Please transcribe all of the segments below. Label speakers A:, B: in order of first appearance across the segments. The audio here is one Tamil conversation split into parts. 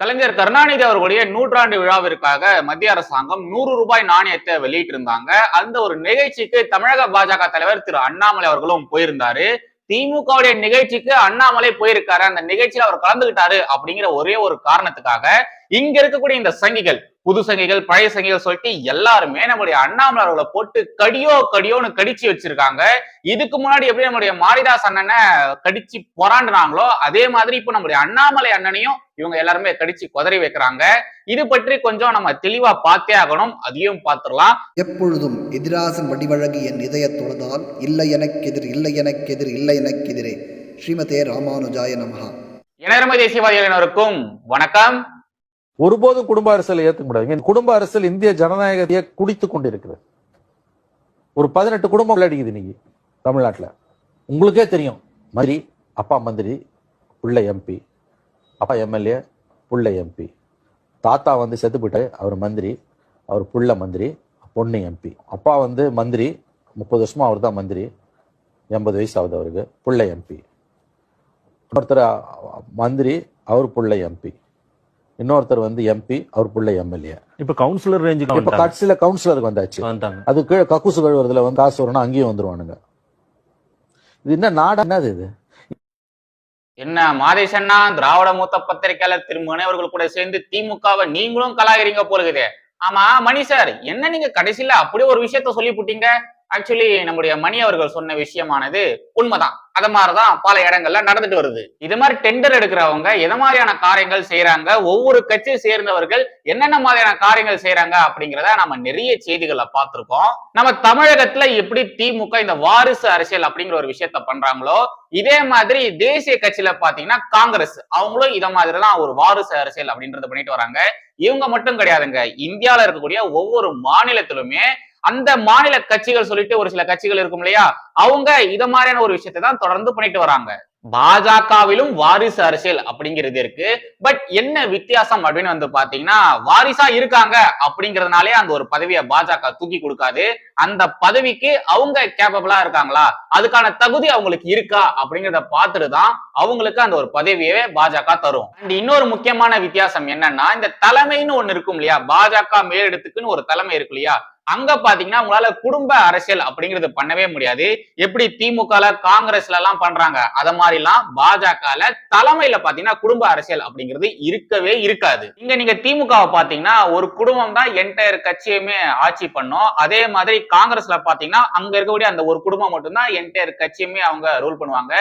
A: கலைஞர் கருணாநிதி அவர்களுடைய நூற்றாண்டு விழாவிற்காக மத்திய அரசாங்கம் நூறு ரூபாய் நாணயத்தை வெளியிட்டிருந்தாங்க. அந்த ஒரு நிகழ்ச்சிக்கு தமிழக பாஜக தலைவர் திரு அண்ணாமலை அவர்களும் போயிருந்தாரு. திமுகவுடைய நிகழ்ச்சிக்கு அண்ணாமலை போயிருக்காரு. அந்த நிகழ்ச்சியில அவர் கலந்துகிட்டாரு அப்படிங்கிற ஒரே ஒரு காரணத்துக்காக இங்க இருக்கக்கூடிய இந்த சங்கிகள் புது சங்கிகள் பழைய சங்கிகள் சொல்லிட்டு எல்லாருமே நம்முடைய அண்ணாமலை அவர்களை போட்டு கடியோ கடியோன்னு கடிச்சு வச்சிருக்காங்க. இதுக்கு முன்னாடி எப்படி நம்முடைய மாரிதாஸ் அண்ணனை கடிச்சு பொறாண்டுனாங்களோ அதே மாதிரி இப்போ நம்முடைய அண்ணாமலை அண்ணனையும் இவங்க எல்லாருமே கடிச்சு குதறி வைக்கிறாங்க. இது பற்றி கொஞ்சம் நம்ம தெளிவா பார்த்தே ஆகணும். அதையும் பார்த்துடலாம்.
B: எப்பொழுதும் எதிராசன் வடிவழகு என் இதய தொழுதால் இல்லை எனக்கெதிர் இல்லை எனக்கெதிர் இல்லை எனக்கெதிரே. ஸ்ரீமதே ராமானுஜாய நமஹா.
A: இணையரமை தேசியவாதிகளினருக்கும் வணக்கம்.
C: ஒருபோதும் குடும்ப அரசியலை ஏற்றுக்க முடியாது குடும்ப அரசியல் இந்திய ஜனநாயகத்தையே குடித்து கொண்டிருக்கிறது. ஒரு பதினெட்டு குடும்பம் விளையாடிக்குது இன்னைக்கு தமிழ்நாட்டில். உங்களுக்கே தெரியும். மந்திரி அப்பா மந்திரி பிள்ளை எம்பி அப்பா எம்எல்ஏ பிள்ளை எம்பி தாத்தா வந்து செத்து போயிட்டாரு. அவர் மந்திரி அவர் புள்ள மந்திரி பொண்ணு எம்பி அப்பா வந்து மந்திரி முப்பது வருஷமா அவர் தான் மந்திரி. எண்பது வயசு ஆகுது அவருக்கு. புள்ளை எம்பி இன்னொருத்தர் மந்திரி அவர் புள்ளை எம்பி இன்னொருத்தர் வந்து எம்பி அவர் புள்ள எம்எல்ஏ
D: இப்ப கவுன்சிலர் ரேஞ்சுக்கு
C: இப்ப கட்சியில கவுன்சிலருக்கு வந்தாச்சு. அது கீழே கக்கூசு கழுவுறதுல வந்து காசு வரணும் அங்கேயும் வந்துருவானுங்க. இது என்ன நாடு என்னது இது?
A: என்ன மாதேஷன்னா திராவிட மூத்த பத்திரிகையாளர் திரு அவர்கள் கூட சேர்ந்து திமுகவை நீங்களும் கலாகிறீங்க போலுகுதே ஆமா மணி சார் என்ன நீங்க கடைசியில அப்படியே ஒரு விஷயத்த சொல்லி புட்டீங்க ஆக்சுவலி நம்முடைய மணி அவர்கள் சொன்ன விஷயமானது உண்மைதான். அத மாதிரிதான் பல இடங்கள்ல நடந்துட்டு வருது. இது மாதிரி டெண்டர் எடுக்கிறவங்க எதை மாதிரியான காரியங்கள் செய்யறாங்க ஒவ்வொரு கட்சியை சேர்ந்தவர்கள் என்னென்ன மாதிரியான காரியங்கள் செய்யறாங்க அப்படிங்கிறத நம்ம நிறைய செய்திகளை பார்த்திருக்கோம். நம்ம தமிழகத்துல எப்படி திமுக இந்த வாரிசு அரசியல் அப்படிங்கிற ஒரு விஷயத்த பண்றாங்களோ இதே மாதிரி தேசிய கட்சியில பாத்தீங்கன்னா காங்கிரஸ். அவங்களும் இத மாதிரிதான் ஒரு வாரிசு அரசியல் அப்படின்றத பண்ணிட்டு வராங்க. இவங்க மட்டும் கிடையாதுங்க. இந்தியாவில இருக்கக்கூடிய ஒவ்வொரு மாநிலத்திலுமே அந்த மாநில கட்சிகள் சொல்லிட்டு ஒரு சில கட்சிகள் இருக்கும் இல்லையா? அவங்க இத மாதிரியான ஒரு விஷயத்தை தான் தொடர்ந்து பண்ணிட்டு வராங்க. பாஜகவிலும் வாரிசு அரசியல் அப்படிங்கிறது இருக்கு. பட் என்ன வித்தியாசம் அப்படின்னு வந்து பாத்தீங்கன்னா வாரிசா இருக்காங்க அப்படிங்கறதுனாலே அந்த ஒரு பதவியை பாஜக தூக்கி கொடுக்காது. அந்த பதவிக்கு அவங்க கேப்பபிளா இருக்காங்களா? அதுக்கான தகுதி அவங்களுக்கு இருக்கா? அப்படிங்கிறத பார்த்துட்டு தான் அவங்களுக்கு அந்த ஒரு பதவியவே பாஜக தரும். அண்ட் இன்னொரு முக்கியமான வித்தியாசம் என்னன்னா இந்த தலைமைன்னு ஒண்ணு இருக்கும் இல்லையா? பாஜக மேலிடத்துக்குன்னு ஒரு தலைமை இருக்கு இல்லையா? அங்க பாத்தீங்கன்னா உங்களால குடும்ப அரசியல் அப்படிங்கிறது பண்ணவே முடியாது. எப்படி திமுக காங்கிரஸ்ல எல்லாம் பண்றாங்க? அத மாதிரி எல்லாம் பாஜக தலைமையில பாத்தீங்கன்னா குடும்ப அரசியல் அப்படிங்கிறது இருக்கவே இருக்காது. இங்க நீங்க திமுகவை பாத்தீங்கன்னா ஒரு குடும்பம் தான் என்டையர் கட்சியுமே ஆட்சி பண்ணும். அதே மாதிரி காங்கிரஸ்ல பாத்தீங்கன்னா அங்க இருக்கக்கூடிய அந்த ஒரு குடும்பம் மட்டும்தான் என்டையர் கட்சியுமே அவங்க ரூல் பண்ணுவாங்க.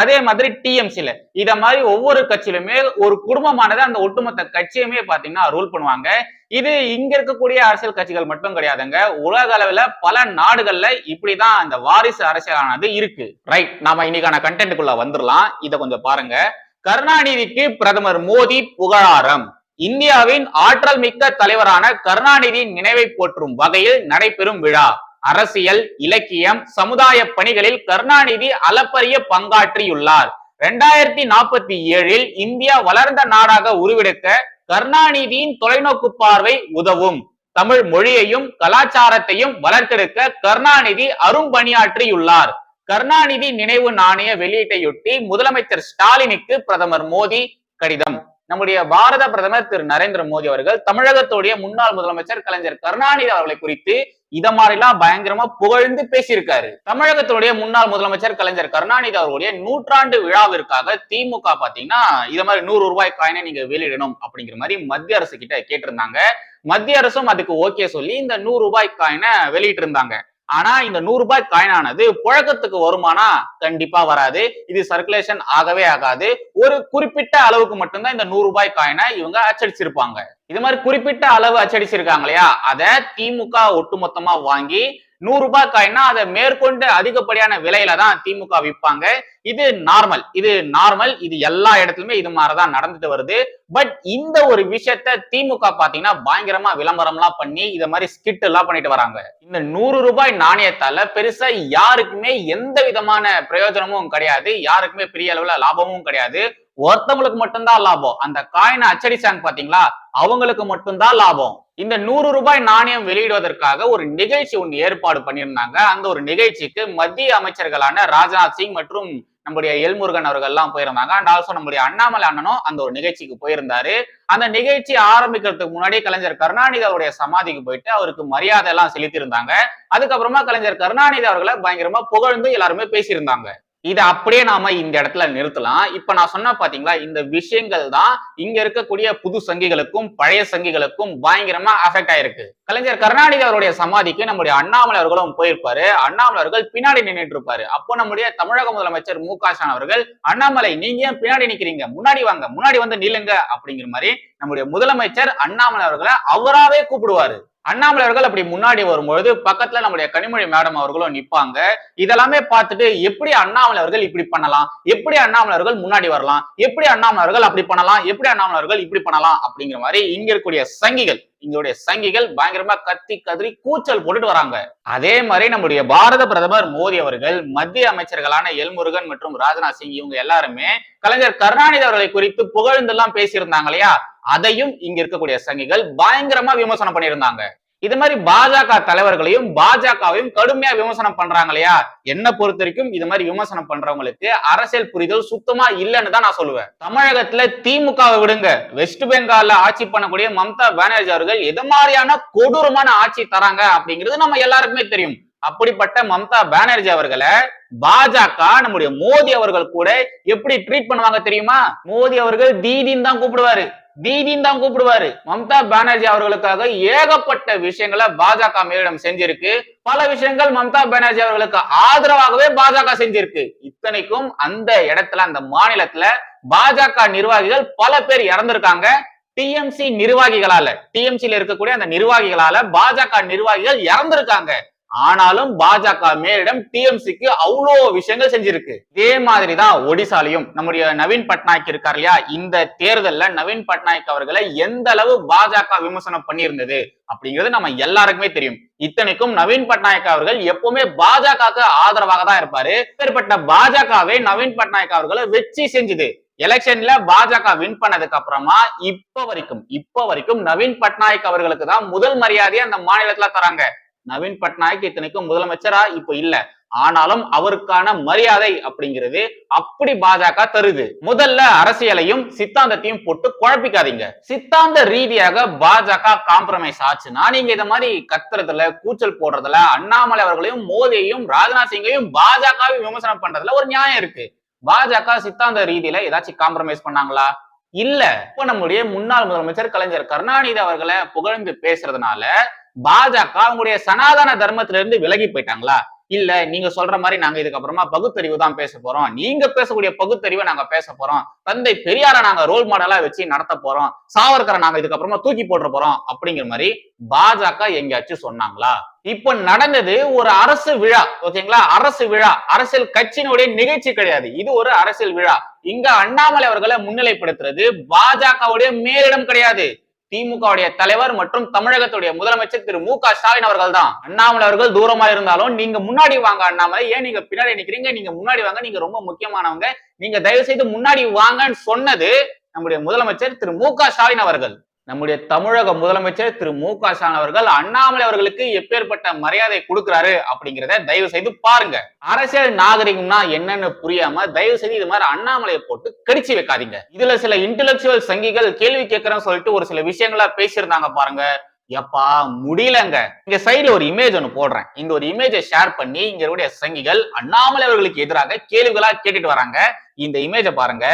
A: அதே மாதிரி டிஎம்சில இத மாதிரி ஒவ்வொரு கட்சியிலுமே ஒரு குடும்பமானது அந்த ஒட்டுமொத்த கட்சியுமே பாத்தீங்கன்னா ரூல் பண்ணுவாங்க. இது இங்க இருக்கக்கூடிய அரசியல் கட்சிகள் மட்டும் கிடையாதுங்க. உலக அளவுல பல நாடுகள்ல இப்படிதான் அந்த வாரிசு அரசியலானது இருக்கு. ரைட் நாம இன்னைக்கான கண்டென்ட்டுக்குள்ள வந்துடலாம் இத கொஞ்சம் பாருங்க. கருணாநிதிக்கு பிரதமர் மோடி புகழாரம். இந்தியாவின் ஆற்றல் மிக்க தலைவரான கருணாநிதியின் நினைவை போற்றும் வகையில் நடைபெறும் விழா. அரசியல் இலக்கியம் சமுதாய பணிகளில் கருணாநிதி அளப்பரிய பங்காற்றியுள்ளார். இரண்டாயிரத்தி நாற்பத்தி ஏழில் இந்தியா வளர்ந்த நாடாக உருவெடுக்க கருணாநிதியின் தொலைநோக்கு பார்வை உதவும். தமிழ் மொழியையும் கலாச்சாரத்தையும் வளர்த்தெடுக்க கருணாநிதி அரும்பணியாற்றியுள்ளார் கருணாநிதி நினைவு நாணய வெளியீட்டையொட்டி முதலமைச்சர் ஸ்டாலினுக்கு பிரதமர் மோடி கடிதம். நம்முடைய பாரத பிரதமர் திரு நரேந்திர மோடி அவர்கள் தமிழகத்துடைய முன்னாள் முதலமைச்சர் கலைஞர் கருணாநிதி அவர்களை குறித்து இத மாதிரிலாம் பயங்கரமா புகழ்ந்து பேசியிருக்காரு. தமிழகத்துடைய முன்னாள் முதலமைச்சர் கலைஞர் கருணாநிதி அவர்களுடைய நூற்றாண்டு விழாவிற்காக திமுக பாத்தீங்கன்னா இத மாதிரி நூறு ரூபாய் காயினை நீங்க வெளியிடணும் அப்படிங்கிற மாதிரி மத்திய அரசு கிட்ட கேட்டிருந்தாங்க. மத்திய அரசும் அதுக்கு ஓகே சொல்லி இந்த நூறு ரூபாய் காயினை வெளியிட்டு இருந்தாங்க ஆனா இந்த நூறு ரூபாய் காயினானது புழக்கத்துக்கு வருமானா? கண்டிப்பா வராது. இது சர்க்குலேஷன் ஆகவே ஆகாது. ஒரு குறிப்பிட்ட அளவுக்கு மட்டும்தான் இந்த நூறு ரூபாய் காயினை இவங்க அச்சடிச்சிருப்பாங்க. இது மாதிரி குறிப்பிட்ட அளவு அச்சடிச்சிருக்காங்க இல்லையா அதை திமுக ஒட்டுமொத்தமா வாங்கி நூறு ரூபாய் காயின்னா அதை மேற்கொண்டு அதிகப்படியான விலையில தான் திமுக விற்பாங்க. இது நார்மல். இது நார்மல். இது எல்லா இடத்துலயுமே இது மாதிரிதான் நடந்துட்டு வருது. பட் இந்த ஒரு விஷயத்த திமுக பாத்தீங்கன்னா பயங்கரமா விளம்பரம் எல்லாம் பண்ணி இத மாதிரி ஸ்கிட் எல்லாம் பண்ணிட்டு வராங்க. இந்த நூறு ரூபாய் நாணயத்தால பெருசா யாருக்குமே எந்த விதமான பிரயோஜனமும் கிடையாது. யாருக்குமே பெரிய அளவுல லாபமும் கிடையாது. ஒருத்தவங்களுக்கு மட்டும்தான் லாபம். அந்த காயினை அச்சடிச்சாங்க பாத்தீங்களா அவங்களுக்கு மட்டும்தான் லாபம். இந்த நூறு ரூபாய் நாணயம் வெளியிடுவதற்காக ஒரு நிகழ்ச்சி ஒன்று ஏற்பாடு பண்ணியிருந்தாங்க. அந்த ஒரு நிகழ்ச்சிக்கு மத்திய அமைச்சர்களான ராஜ்நாத் சிங் மற்றும் நம்முடைய எல்முருகன் அவர்கள் எல்லாம் போயிருந்தாங்க. அண்ட் ஆல்சோ நம்முடைய அண்ணாமலை அண்ணனும் அந்த ஒரு நிகழ்ச்சிக்கு போயிருந்தாரு. அந்த நிகழ்ச்சி ஆரம்பிக்கிறதுக்கு முன்னாடி கலைஞர் கருணாநிதி அவருடைய சமாதிக்கு போயிட்டு அவருக்கு மரியாதை எல்லாம் செலுத்தியிருந்தாங்க. அதுக்கப்புறமா கலைஞர் கருணாநிதி அவர்களை பயங்கரமா புகழ்ந்து எல்லாருமே பேசியிருந்தாங்க. இதை அப்படியே நாம இந்த இடத்துல நிறுத்தலாம். இப்ப நான் சொன்ன பாத்தீங்களா இந்த விஷயங்கள் தான் இங்க இருக்கக்கூடிய புது சங்கிகளுக்கும் பழைய சங்கிகளுக்கும் பயங்கரமா அஃபெக்ட் ஆயிருக்கு. கலைஞர் கருணாநிதி அவருடைய சமாதிக்கு நம்முடைய அண்ணாமலை அவர்களும் போயிருப்பாரு. அண்ணாமலை அவர்கள் பின்னாடி நின்றுட்டு இருப்பாரு அப்போ நம்முடைய தமிழக முதலமைச்சர் மு க ஸ்டாலின் அவர்கள் அண்ணாமலை நீங்க ஏன் பின்னாடி நிக்கிறீங்க? முன்னாடி வாங்க முன்னாடி வந்து நில்லுங்க. அப்படிங்கிற மாதிரி நம்முடைய முதலமைச்சர் அண்ணாமலை அவர்களை அவராவே கூப்பிடுவாரு. அண்ணாமலை அவர்கள் அப்படி முன்னாடி வரும்பொழுது பக்கத்துல நம்முடைய கனிமொழி மேடம் அவர்களும் நிப்பாங்க. இதெல்லாமே பார்த்துட்டு எப்படி அண்ணாமலை அவர்கள் இப்படி பண்ணலாம்? எப்படி அண்ணாமலை அவர்கள் முன்னாடி வரலாம்? எப்படி அண்ணாமலை அவர்கள் அப்படி பண்ணலாம்? எப்படி அண்ணாமலை அவர்கள் இப்படி பண்ணலாம்? அப்படிங்கிற மாதிரி இங்க இருக்கக்கூடிய சங்கிகள் இங்களுடைய சங்கிகள் பயங்கரமா கத்தி கதறி கூச்சல் போட்டுட்டு வராங்க. அதே மாதிரி நம்முடைய பாரத பிரதமர் மோடி அவர்கள் மத்திய அமைச்சர்களான எல்முருகன் மற்றும் ராஜ்நாத் சிங் இவங்க எல்லாருமே கலைஞர் கருணாநிதி அவர்களை குறித்து புகழ்ந்தெல்லாம் பேசியிருந்தாங்க இல்லையா? அதையும் இங்க இருக்கக்கூடிய சங்கிகள் பயங்கரமா விமர்சனம் பண்ணியிருந்தாங்க. இது மாதிரி பாஜக தலைவர்களையும் பாஜகவையும் கடுமையா விமர்சனம் பண்றாங்க இல்லையா என்ன பொறுத்த வரைக்கும் இது மாதிரி விமர்சனம் பண்றவங்களுக்கு அரசியல் புரிதல் சுத்தமா இல்லைன்னு தான் நான் சொல்லுவேன். தமிழகத்துல திமுகவை விடுங்க. வெஸ்ட் பெங்கால்ல ஆட்சி பண்ணக்கூடிய மம்தா பானர்ஜி அவர்கள் எது மாதிரியான கொடூரமான ஆட்சி தராங்க அப்படிங்கிறது நம்ம எல்லாருக்குமே தெரியும். அப்படிப்பட்ட மம்தா பானர்ஜி அவர்களை பாஜக நம்முடைய மோடி அவர்கள் கூட எப்படி ட்ரீட் பண்ணுவாங்க தெரியுமா? மோடி அவர்கள் தீதின்னு தான் கூப்பிடுவாரு. தீதின்னு தான் கூப்பிடுவாரு. மம்தா பானர்ஜி அவர்களுக்காக ஏகப்பட்ட விஷயங்களை பாஜக மேலிடம் செஞ்சிருக்கு. பல விஷயங்கள் மம்தா பானர்ஜி அவர்களுக்கு ஆதரவாகவே பாஜக செஞ்சிருக்கு. இத்தனைக்கும் அந்த இடத்துல அந்த மாநிலத்துல பாஜக நிர்வாகிகள் பல பேர் இறந்திருக்காங்க. டிஎம்சி நிர்வாகிகளால டிஎம்சில இருக்கக்கூடிய அந்த நிர்வாகிகளால பாஜக நிர்வாகிகள் இறந்திருக்காங்க. ஆனாலும் பாஜக மேலிடம் டிஎம்சிக்கு அவ்வளோ விஷயங்கள் செஞ்சிருக்கு. இதே மாதிரிதான் ஒடிசாலையும் நம்முடைய நவீன் பட்நாயக் இருக்கார் இல்லையா? இந்த தேர்தல்ல நவீன் பட்நாயக் அவர்களை எந்த அளவு பாஜக விமர்சனம் பண்ணியிருந்தது அப்படிங்கிறது நம்ம எல்லாருக்குமே தெரியும். இத்தனைக்கும் நவீன் பட்நாயக் அவர்கள் எப்பவுமே பாஜகவுக்கு ஆதரவாக தான் இருப்பாரு. பேர்பட்ட பாஜகவே நவீன் பட்நாயக் அவர்களை வெற்றி செஞ்சுது. எலெக்ஷன்ல பாஜக வின் பண்ணதுக்கு அப்புறமா இப்ப வரைக்கும் இப்ப வரைக்கும் நவீன் பட்நாயக் அவர்களுக்கு தான் முதல் மரியாதையை அந்த மாநிலத்துல தராங்க. நவீன் பட்நாயக் இத்தனைக்கும் முதலமைச்சரா? இப்ப இல்ல. ஆனாலும் அவருக்கான மரியாதை அப்படிங்கிறது அப்படி பாஜக தருது. முதல்ல அரசியலையும் சித்தாந்தத்தையும் போட்டு குழப்பிக்காதீங்க. சித்தாந்த ரீதியாக பாஜக காம்ப்ரமைஸ் ஆச்சுன்னா நீங்க இந்த மாதிரி கத்துறதுல கூச்சல் போடுறதுல அண்ணாமலை அவர்களையும் மோதியையும் ராஜ்நாத் சிங்கையும் பாஜகவை விமர்சனம் பண்றதுல ஒரு நியாயம் இருக்கு. பாஜக சித்தாந்த ரீதியில ஏதாச்சும் காம்ப்ரமைஸ் பண்ணாங்களா? இல்ல. இப்ப நம்முடைய முன்னாள் முதலமைச்சர் கலைஞர் கருணாநிதி அவர்களை புகழ்ந்து பேசுறதுனால பாஜக அவங்களுடைய சனாதன தர்மத்தில இருந்து விலகி போயிட்டாங்களா? இல்ல நீங்க சொல்ற மாதிரி நாங்க இதுக்கப்புறமா பகுத்தறிவு தான் பேச போறோம். நீங்க பேசக்கூடிய பகுத்தறிவை நாங்க பேச போறோம். தந்தை பெரியார நாங்க ரோல் மாடலா வச்சு நடத்த போறோம். சாவர்கரை நாங்க இதுக்கப்புறமா தூக்கி போட்டு போறோம் அப்படிங்கிற மாதிரி பாஜக எங்கேயாச்சும் சொன்னாங்களா? இப்ப நடந்தது ஒரு அரசு விழா ஓகேங்களா அரசு விழா. அரசியல் கட்சியினுடைய நிகழ்ச்சி கிடையாது. இது ஒரு அரசியல் விழா. இங்க அண்ணாமலை அவர்களை முன்னிலைப்படுத்துறது பாஜகவுடைய மேலிடம் கிடையாது. திமுகவுடைய தலைவர் மற்றும் தமிழகத்துடைய முதலமைச்சர் திரு மு க ஸ்டாலின் அவர்கள் தான் அண்ணாமலை அவர்கள் தூரமா இருந்தாலும் நீங்க முன்னாடி வாங்க அண்ணாமலை ஏன் நீங்க பின்னாடி நிக்கிறீங்க? நீங்க முன்னாடி வாங்க நீங்க ரொம்ப முக்கியமானவங்க. நீங்க தயவு செய்து முன்னாடி வாங்கன்னு சொன்னது நம்முடைய முதலமைச்சர் திரு மு க ஸ்டாலின் அவர்கள். நம்முடைய தமிழக முதலமைச்சர் திரு மு க ஸ்டாலின் அவர்கள் அண்ணாமலை அவர்களுக்கு எப்பேற்பட்ட மரியாதை கொடுக்கிறாரு அப்படிங்கிறத தயவு செய்து பாருங்க. அரசியல் நாகரிகம்னா என்னன்னு புரியாம தயவு செய்து இது மாதிரி அண்ணாமலையை போட்டு கடிச்சு வைக்காதீங்க. இதுல சில இன்டெலெக்சுவல் சங்கிகள் கேள்வி கேட்கறேன்னு சொல்லிட்டு ஒரு சில விஷயங்களா பேசியிருந்தாங்க பாருங்க. எப்பா முடியலங்க. இங்க சைடுல ஒரு இமேஜ் ஒன்று போடுறேன். இந்த ஒரு இமேஜை ஷேர் பண்ணி இங்க இருக்கக்கூடிய சங்கிகள் அண்ணாமலை அவர்களுக்கு எதிராக கேள்விகளா கேட்டுட்டு வராங்க. இந்த இமேஜை பாருங்க.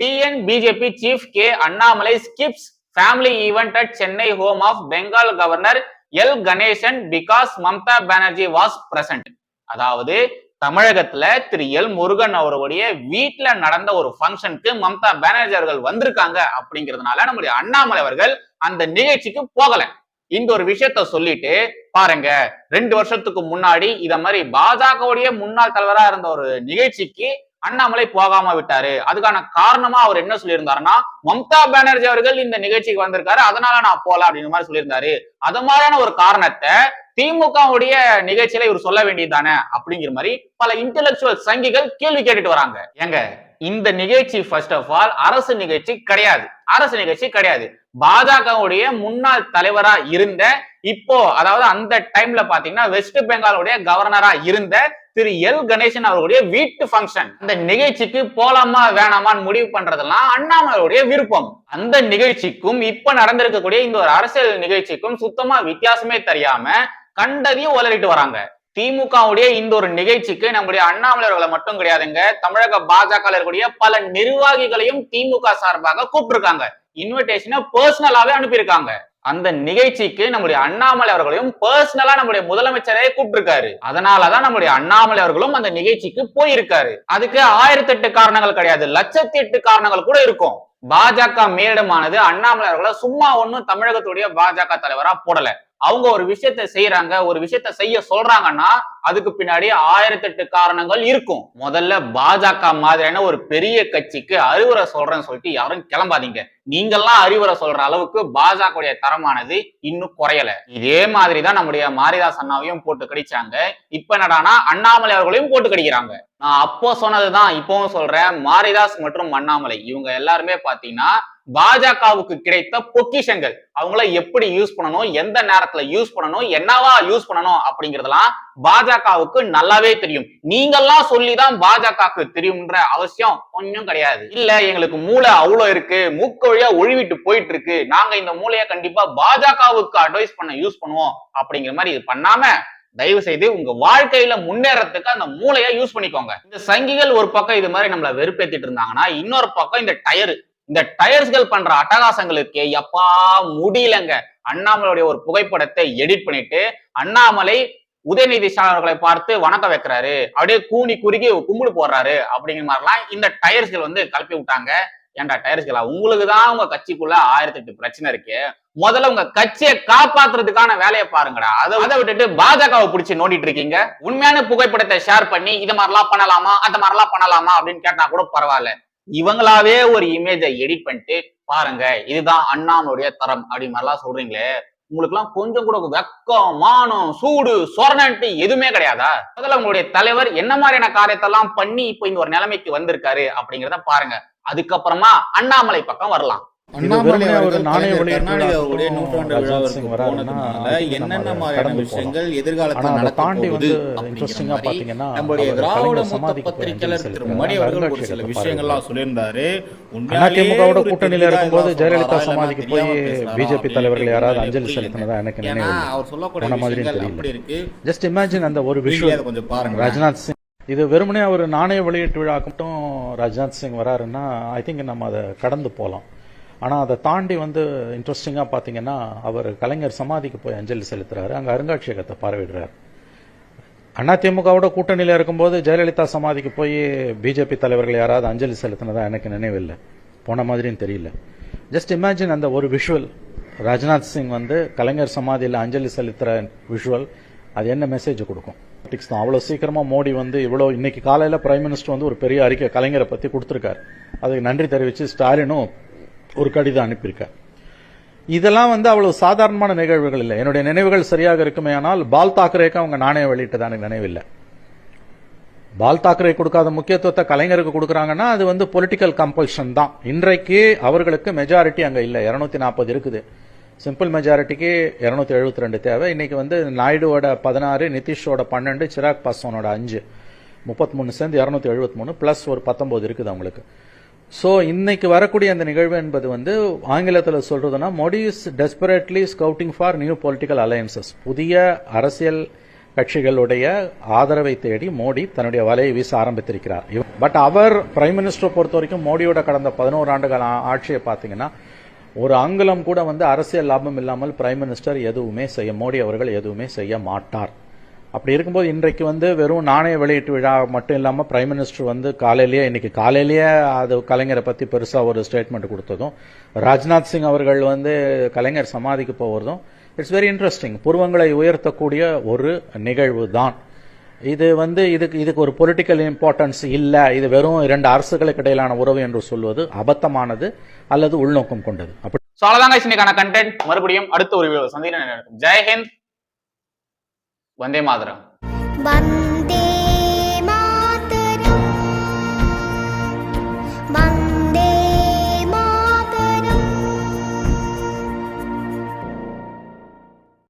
A: TN BJP chief K Annamalai skips family event at Chennai home of Bengal governor L Ganesan because Mamata Banerjee was present அதாவது தமிழகத்துல திரு எல். முருகன் அவருடைய வீட்டுல நடந்த ஒரு ஃபங்க்ஷனுக்கு மம்தா பானர்ஜி அவர்கள் வந்திருக்காங்க அப்படிங்கிறதுனால நம்முடைய அண்ணாமலை அவர்கள் அந்த நிகழ்ச்சிக்கு போகல. இந்த ஒரு விஷயத்த சொல்லிட்டு பாருங்க ரெண்டு வருஷத்துக்கு முன்னாடி இத மாதிரி பாஜகவுடைய முன்னாள் தலைவரா இருந்த ஒரு நிகழ்ச்சிக்கு அண்ணாமலை போகாம விட்டாரு. அதுக்கான காரணமா அவர் என்ன சொல்லியிருந்தாருன்னா மம்தா பானர்ஜி அவர்கள் இந்த நிகழ்ச்சிக்கு வந்திருக்காரு அதனால நான் போல அப்படிங்கிற மாதிரி சொல்லியிருந்தாரு. அது மாதிரியான ஒரு காரணத்தை திமுகவுடைய நிகழ்ச்சியில இவர் சொல்ல வேண்டியதானே அப்படிங்கிற மாதிரி பல இன்டெலெக்சுவல் சங்கிகள் கேள்வி கேட்டுட்டு வராங்க. ஏங்க இந்த நிகழ்ச்சி ஃபர்ஸ்ட் ஆஃப் ஆல் அரசு நிகழ்ச்சி கிடையாது. அரசு நிகழ்ச்சி கிடையாது. பாஜகவுடைய முன்னாள் தலைவரா இருந்த இப்போ அதாவது அந்த டைம்ல பாத்தீங்கன்னா வெஸ்ட் பெங்காலுடைய கவர்னரா இருந்த திரு எல். கணேசன் அவர்களுடைய வீட்டு ஃபங்க்ஷன் அந்த நிகழ்ச்சிக்கு போலாமா வேணாமான்னு முடிவு பண்றதெல்லாம் அண்ணாமலையுடைய விருப்பம். அந்த நிகழ்ச்சிக்கும் இப்ப நடந்திருக்கக்கூடிய இந்த ஒரு அரசியல் நிகழ்ச்சிக்கும் சுத்தமா வித்தியாசமே தெரியாம கண்டதையும் உலரிட்டு வராங்க. திமுகவுடைய இந்த ஒரு நிகழ்ச்சிக்கு நம்முடைய அண்ணாமலையர்களை மட்டும் கிடையாதுங்க தமிழக பாஜக இருக்கக்கூடிய பல நிர்வாகிகளையும் திமுக சார்பாக கூப்பிட்டுருக்காங்க. இன்விடேஷனை பர்சனலாவே அனுப்பியிருக்காங்க. அந்த நிகழ்ச்சிக்கு நம்முடைய அண்ணாமலை அவர்களையும் பர்சனலா நம்முடைய முதலமைச்சரே கூப்பிட்டிருக்காரு. அதனாலதான் நம்முடைய அண்ணாமலை அவர்களும் அந்த நிகழ்ச்சிக்கு போயிருக்காரு. அதுக்கு ஆயிரத்தி எட்டு காரணங்கள் கிடையாது. லட்சத்தி எட்டு காரணங்கள் கூட இருக்கும். பாஜக மேலிடமானது அண்ணாமலை அவர்களை சும்மா ஒண்ணும் தமிழகத்துடைய பாஜக தலைவரா போடல. அவங்க ஒரு விஷயத்த செய்யறாங்க ஒரு விஷயத்த செய்ய சொல்றாங்கன்னா அதுக்கு பின்னாடி ஆயிரத்தி எட்டு காரணங்கள் இருக்கும். முதல்ல பாஜக மாதிரியான ஒரு பெரிய கட்சிக்கு அறிவுரை சொல்றேன்னு சொல்லிட்டு யாரும் கிளம்பாதீங்க. நீங்கெல்லாம் அறிவுரை சொல்ற அளவுக்கு பாஜகவுடைய தரமானது இன்னும் குறையல. இதே மாதிரிதான் நம்முடைய மாரிதாஸ் அண்ணாவையும் போட்டு கடிச்சாங்க. இப்ப என்னடானா அண்ணாமலை அவர்களையும் போட்டு கடிக்கிறாங்க. நான் அப்போ சொன்னதுதான் இப்பவும் சொல்றேன் மாரிதாஸ் மற்றும் அண்ணாமலை இவங்க எல்லாருமே பாத்தீங்கன்னா பாஜகவுக்கு கிடைத்த பொக்கிஷங்கள். அவங்கள எப்படி யூஸ் பண்ணணும் எந்த நேரத்துல யூஸ் பண்ணணும் என்னவா யூஸ் பண்ணணும் அப்படிங்கறதெல்லாம் பாஜகவுக்கு நல்லாவே தெரியும். நீங்கெல்லாம் சொல்லிதான் பாஜகவுக்கு தெரியும்ன்ற அவசியம் கொஞ்சம் கிடையாது. இல்ல எங்களுக்கு மூளை அவ்வளவு இருக்கு மூக்கு வழியா ஒழிவிட்டு போயிட்டு இருக்கு நாங்க இந்த மூளையை கண்டிப்பா பாஜகவுக்கு அட்வைஸ் பண்ண யூஸ் பண்ணுவோம் அப்படிங்கிற மாதிரி இது பண்ணாம தயவு செய்து உங்க வாழ்க்கையில முன்னேறத்துக்கு அந்த மூளையை யூஸ் பண்ணிக்கோங்க. இந்த சங்கிகள் ஒரு பக்கம் இது மாதிரி நம்மள வெறுப்பேத்திட்டு இருந்தாங்கன்னா இன்னொரு பக்கம் இந்த டயர் இந்த டயர்ஸ்கள் பண்ற அட்டகாசங்களுக்கு எப்பா முடியலங்க. அண்ணாமலையுடைய ஒரு புகைப்படத்தை எடிட் பண்ணிட்டு அண்ணாமலை உதயநிதி ஸ்டாலின் பார்த்து வணக்கம் வைக்கிறாரு. அப்படியே கூனி குறுகி கும்பிடு போடுறாரு. அப்படிங்கிற மாதிரிலாம் இந்த டயர்ஸ்கள் வந்து கலப்பி விட்டாங்க. ஏன்டா டயர்ஸ்களா உங்களுக்கு தான் உங்க கட்சிக்குள்ள ஆயிரத்தி எட்டு பிரச்சனை இருக்கு. முதல்ல உங்க கட்சியை காப்பாத்துறதுக்கான வேலையை பாருங்கடா. அதை அதை விட்டுட்டு பாஜகவை பிடிச்சி நோண்டிட்டு இருக்கீங்க. உண்மையான புகைப்படத்தை ஷேர் பண்ணி இது மாதிரிலாம் பண்ணலாமா அந்த மாதிரிலாம் பண்ணலாமா அப்படின்னு கேட்டா கூட பரவாயில்ல. இவங்களாவே ஒரு இமேஜை எடிட் பண்ணிட்டு பாருங்க இதுதான் அண்ணாமனுடைய தரம் அப்படி மாதிரிலாம் சொல்றீங்களே உங்களுக்கு எல்லாம் கொஞ்சம் கூட வெக்கம் மானம் சூடு சொரணன்ட்டு எதுவுமே கிடையாதா? முதல்ல உங்களுடைய தலைவர் என்ன மாதிரியான காரியத்தெல்லாம் பண்ணி இப்போ இந்த ஒரு நிலைமைக்கு வந்திருக்காரு அப்படிங்கிறத பாருங்க. அதுக்கப்புறமா அண்ணாமலை பக்கம் வரலாம்.
D: அண்ணாமலை அவர்கள்
C: நாணய
D: கருணாநிதி அவர்களுடைய நூற்றாண்டு விழாவிற்கு போனதுனால என்னென்ன மாதிரியான விஷயங்கள் எதிர்காலத்தில்
C: அதை
D: நடக்க
C: தாண்டி வந்து
D: போகுது அப்படிங்கிற
C: இன்ட்ரெஸ்டிங்கா
D: மாதிரி
C: பாத்தீங்கன்னா
D: நம்முடைய
C: அவர்
D: திராவிட மூத்த பத்திரிகையாளர் திரு. மணி அவர்கள் ஒரு
C: அருங்காட்சியகத்தை
D: சில
C: பாருங்க.
D: விஷயங்கள்லாம் சொல்லியிருந்தாரு
C: அதிமுகவோட
D: ஒரு
C: கூட்டணியில
D: தெரியுதா
C: இருக்கும்போது
D: இதெல்லாம்
C: ஜெயலலிதா சமாதிக்கு போய் பிஜேபி தலைவர்கள் யாராவது அஞ்சலி. செலுத்தினதா எனக்கு நினைவு
D: அவர்
C: தெரியல.
D: இருக்கு
C: ஜஸ்ட் இமேஜின் அந்த ஒரு
D: அதை கொஞ்சம் பாருங்க
C: ராஜ்நாத் சிங் இது வெறுமனே ஒரு நாணய வெளியீட்டு விழாக்கு மட்டும் ராஜ்நாத் சிங் வராருன்னா ஐ திங்க் நம்ம அதை கடந்து போகலாம் ஆனால் அதை தாண்டி வந்து இன்ட்ரெஸ்டிங்காக பார்த்தீங்கன்னா அவர் கலைஞர் சமாதிக்கு போய் அஞ்சலி செலுத்துறாரு. அங்கே அருங்காட்சியகத்தை பார்வையிடுறாரு. அதிமுகவோட கூட்டணியில் இருக்கும்போது ஜெயலலிதா சமாதிக்கு போய் பிஜேபி தலைவர்கள் யாராவது அஞ்சலி செலுத்தினதா எனக்கு நினைவில்லை. போன மாதிரியும் தெரியல. ஜஸ்ட் இமேஜின் அந்த ஒரு விஷுவல் ராஜ்நாத் சிங் வந்து கலைஞர் சமாதியில் அஞ்சலி செலுத்துற விஷுவல் அது என்ன மெசேஜ் கொடுக்கும்? Politics தான். அவ்வளோ சீக்கிரமாக மோடி வந்து இவ்வளோ இன்னைக்கு காலையில் பிரைம் மினிஸ்டர் வந்து ஒரு பெரிய அறிக்கை கலைஞரை பற்றி கொடுத்துருக்காரு. அதுக்கு நன்றி தெரிவித்து ஸ்டாலினும் ஒரு கடிதம் அனுப்பியிருக்கார். இதெல்லாம் வந்து அவ்வளவு சாதாரணமான நிகழ்வுகள் இல்லை. என்னுடைய நினைவுகள் சரியாக இருக்குமே ஆனால் பால் தாக்கரேக்கு அவங்க நாணயம் வெளியிட்டது எனக்கு நினைவில்லை பால் தாக்கரே கொடுக்காத முக்கியத்துவத்தை கலைஞருக்கு கொடுக்குறாங்கன்னா அது வந்து பொலிட்டிக்கல் கம்பல்ஷன் தான். இன்றைக்கு அவர்களுக்கு மெஜாரிட்டி அங்கே இல்லை. இருநூத்தி நாற்பது இருக்குது. சிம்பிள் மெஜாரிட்டிக்கு இருநூத்தி எழுபத்தி ரெண்டு தேவை. இன்னைக்கு வந்து நாயுடுவோட பதினாறு நிதிஷோட பன்னெண்டு சிராக் பாஸ்வானோட அஞ்சு. முப்பத்தி மூணு சேர்ந்து இரநூத்தி எழுபத்தி மூணு பிளஸ் ஒரு பத்தொன்பது இருக்குது அவங்களுக்கு. ஸோ இன்னைக்கு வரக்கூடிய அந்த நிகழ்வு என்பது வந்து ஆங்கிலத்தில் சொல்றதுன்னா Modi is desperately scouting for new political alliances புதிய அரசியல் கட்சிகளுடைய ஆதரவை தேடி மோடி தன்னுடைய வலையை வீச ஆரம்பித்திருக்கிறார். பட் அவர் பிரைம் மினிஸ்டர் பொறுத்த வரைக்கும் மோடியோட கடந்த பதினோரு ஆண்டுகள் ஆட்சியை பார்த்தீங்கன்னா ஒரு அங்குலம் கூட வந்து அரசியல் லாபம் இல்லாமல் பிரைம் மினிஸ்டர் எதுவுமே செய்ய மோடி அவர்கள் எதுவுமே செய்ய மாட்டார். அப்படி இருக்கும்போது இன்றைக்கு வந்து வெறும் நாணய வெளியீட்டு விழா மட்டும் இல்லாமல் பிரைம் மினிஸ்டர் வந்து காலையிலேயே இன்னைக்கு காலையிலேயே அது கலைஞரை பற்றி பெருசாக ஒரு ஸ்டேட்மெண்ட் கொடுத்ததும் ராஜ்நாத் சிங் அவர்கள் வந்து கலைஞர் சமாதிக்கு போவதும் இட்ஸ் வெரி இன்ட்ரெஸ்டிங் புருவங்களை உயர்த்தக்கூடிய ஒரு நிகழ்வு தான் இது வந்து இதுக்கு இதுக்கு ஒரு பொலிட்டிக்கல் இம்பார்ட்டன்ஸ் இல்லை. இது வெறும் இரண்டு அரசுகளுக்கு இடையிலான உறவு என்று சொல்வது அபத்தமானது அல்லது உள்நோக்கம் கொண்டது. அப்படி
A: சோ இன்னைக்கான கண்டென்ட் மறுபடியும் அடுத்த ஒரு சந்திக்கிறேன். ஜெயஹிந்த் வந்தே மாதரம்.
E: வந்த